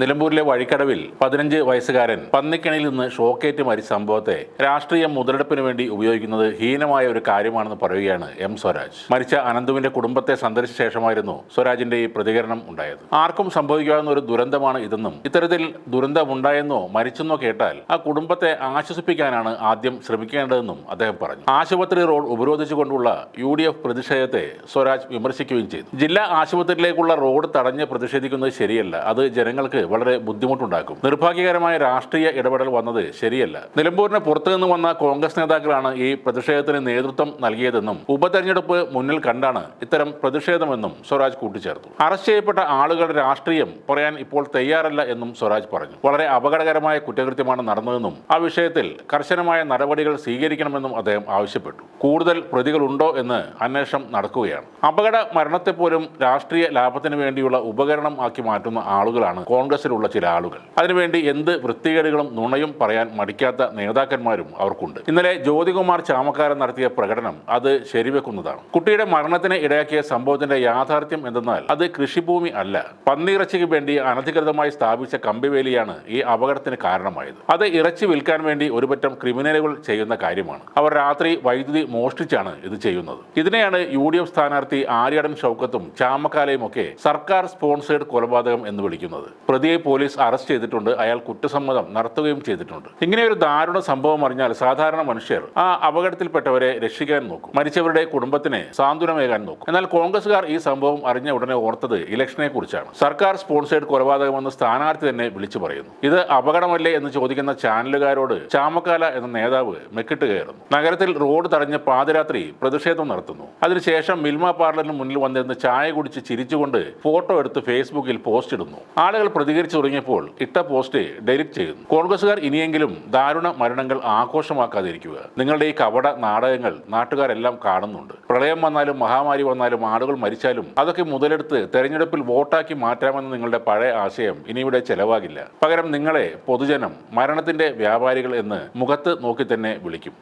നിലമ്പൂരിലെ വഴിക്കടവിൽ പതിനഞ്ച് വയസ്സുകാരൻ പന്നിക്കണിയിൽ നിന്ന് ഷോക്കേറ്റ് മരിച്ച സംഭവത്തെ രാഷ്ട്രീയ മുതലെടുപ്പിന് വേണ്ടി ഉപയോഗിക്കുന്നത് ഹീനമായ ഒരു കാര്യമാണെന്ന് പറയുകയാണ് എം സ്വരാജ്. മരിച്ച അനന്തുവിന്റെ കുടുംബത്തെ സന്ദർശിച്ച ശേഷമായിരുന്നു സ്വരാജിന്റെ ഈ പ്രതികരണം ഉണ്ടായത്. ആർക്കും സംഭവിക്കാവുന്ന ഒരു ദുരന്തമാണ് ഇതെന്നും ഇത്തരത്തിൽ ദുരന്തമുണ്ടായെന്നോ മരിച്ചെന്നോ കേട്ടാൽ ആ കുടുംബത്തെ ആശ്വസിപ്പിക്കാനാണ് ആദ്യം ശ്രമിക്കേണ്ടതെന്നും അദ്ദേഹം പറഞ്ഞു. ആശുപത്രി റോഡ് ഉപരോധിച്ചുകൊണ്ടുള്ള യു ഡി എഫ് പ്രതിഷേധത്തെ സ്വരാജ് വിമർശിക്കുകയും ചെയ്തു. ജില്ലാ ആശുപത്രിയിലേക്കുള്ള റോഡ് തടഞ്ഞ് പ്രതിഷേധിക്കുന്നത് ശരിയല്ല. അത് ജനങ്ങൾക്ക് വളരെ ബുദ്ധിമുട്ടുണ്ടാക്കും. നിർഭാഗ്യകരമായ രാഷ്ട്രീയ ഇടപെടൽ വന്നത് ശരിയല്ല. നിലമ്പൂരിന് പുറത്തു നിന്ന് വന്ന കോൺഗ്രസ് നേതാക്കളാണ് ഈ പ്രതിഷേധത്തിന് നേതൃത്വം നൽകിയതെന്നും ഉപതെരഞ്ഞെടുപ്പ് മുന്നിൽ കണ്ടാണ് ഇത്തരം പ്രതിഷേധമെന്നും സ്വരാജ് കൂട്ടിച്ചേർത്തു. അറസ്റ്റ് ചെയ്യപ്പെട്ട ആളുകളുടെ രാഷ്ട്രീയം പറയാൻ ഇപ്പോൾ തയ്യാറല്ല എന്നും സ്വരാജ് പറഞ്ഞു. വളരെ അപകടകരമായ കുറ്റകൃത്യമാണ് നടന്നതെന്നും ആ വിഷയത്തിൽ കർശനമായ നടപടികൾ സ്വീകരിക്കണമെന്നും അദ്ദേഹം ആവശ്യപ്പെട്ടു. കൂടുതൽ പ്രതികളുണ്ടോ എന്ന് അന്വേഷണം നടക്കുകയാണ്. അപകട മരണത്തെ പോലും രാഷ്ട്രീയ ലാഭത്തിന് വേണ്ടിയുള്ള ഉപകരണം ആക്കി മാറ്റുന്ന ആളുകളാണ് കോൺഗ്രസിലുള്ള ചില ആളുകൾ. അതിനുവേണ്ടി എന്ത് വൃത്തികേടുകളും നുണയും പറയാൻ മടിക്കാത്ത നേതാക്കന്മാരും അവർക്കുണ്ട്. ഇന്നലെ ജ്യോതികുമാർ ചാമക്കാരൻ നടത്തിയ പ്രകടനം അത് ശരിവെക്കുന്നതാണ്. കുട്ടിയുടെ മരണത്തിന് ഇടയാക്കിയ സംഭവത്തിന്റെ യാഥാർത്ഥ്യം എന്തെന്നാൽ അത് കൃഷിഭൂമി അല്ല. പന്നിയിറച്ചിക്ക് വേണ്ടി അനധികൃതമായി സ്ഥാപിച്ച കമ്പിവേലിയാണ് ഈ അപകടത്തിന് കാരണമായത്. അത് ഇറച്ചി വിൽക്കാൻ വേണ്ടി ഒരുപറ്റം ക്രിമിനലുകൾ ചെയ്യുന്ന കാര്യമാണ്. അവർ രാത്രി വൈദ്യുതി മോഷ്ടിച്ചാണ് ഇത് ചെയ്യുന്നത്. ഇതിനെയാണ് യു ഡി എഫ് സ്ഥാനാർത്ഥി ആര്യാടൻ ഷൗക്കത്തും ചാമക്കാലയും ഒക്കെ സർക്കാർ സ്പോൺസേഡ് കൊലപാതകം എന്ന് വിളിക്കുന്നത്. പ്രതിയെ പോലീസ് അറസ്റ്റ് ചെയ്തിട്ടുണ്ട്. അയാൾ കുറ്റസമ്മതം നടത്തുകയും ചെയ്തിട്ടുണ്ട്. ഇങ്ങനെ ഒരു ദാരുണ സംഭവം അറിഞ്ഞാൽ സാധാരണ മനുഷ്യർ ആ അപകടത്തിൽപ്പെട്ടവരെ രക്ഷിക്കാൻ നോക്കും. മരിച്ചവരുടെ കുടുംബത്തിന് സാന്ത്വനമേകാൻ നോക്കും. എന്നാൽ കോൺഗ്രസുകാർ ഈ സംഭവം അറിഞ്ഞ ഉടനെ ഓർത്തത് ഇലക്ഷനെ കുറിച്ചാണ്. സർക്കാർ സ്പോൺസേഡ് കൊലപാതകമെന്ന് സ്ഥാനാർത്ഥി തന്നെ വിളിച്ചു പറയുന്നു. ഇത് അപകടമല്ലേ എന്ന് ചോദിക്കുന്ന ചാനലുകാരോട് ചാമക്കാല എന്ന നേതാവ് മെക്കിട്ട് കയറുന്നു. നഗരത്തിൽ റോഡ് തടഞ്ഞ് പാതിരാത്രി പ്രതിഷേധം നടത്തുന്നു. അതിനുശേഷം മിൽമ പാർലറിന് മുന്നിൽ വന്നിരുന്ന് ചായ കുടിച്ച് ചിരിച്ചുകൊണ്ട് ഫോട്ടോ എടുത്ത് ഫേസ്ബുക്കിൽ പോസ്റ്റ് ഇടുന്നു. ആളുകൾ പ്രതികരിച്ചു തുടങ്ങിയപ്പോൾ ഇട്ട പോസ്റ്റ് ഡെലിറ്റ് ചെയ്യുന്നു. കോൺഗ്രസുകാർ ഇനിയെങ്കിലും ദാരുണ മരണങ്ങൾ ആഘോഷമാക്കാതിരിക്കുക. നിങ്ങളുടെ ഈ കവട നാടകങ്ങൾ നാട്ടുകാരെല്ലാം കാണുന്നുണ്ട്. പ്രളയം വന്നാലും മഹാമാരി വന്നാലും ആളുകൾ മരിച്ചാലും അതൊക്കെ മുതലെടുത്ത് തെരഞ്ഞെടുപ്പിൽ വോട്ടാക്കി മാറ്റാമെന്ന നിങ്ങളുടെ പഴയ ആശയം ഇനി ചെലവാകില്ല. പകരം നിങ്ങളെ പൊതുജനം മരണത്തിന്റെ വ്യാപാരികൾ എന്ന് മുഖത്ത് നോക്കി തന്നെ വിളിക്കും.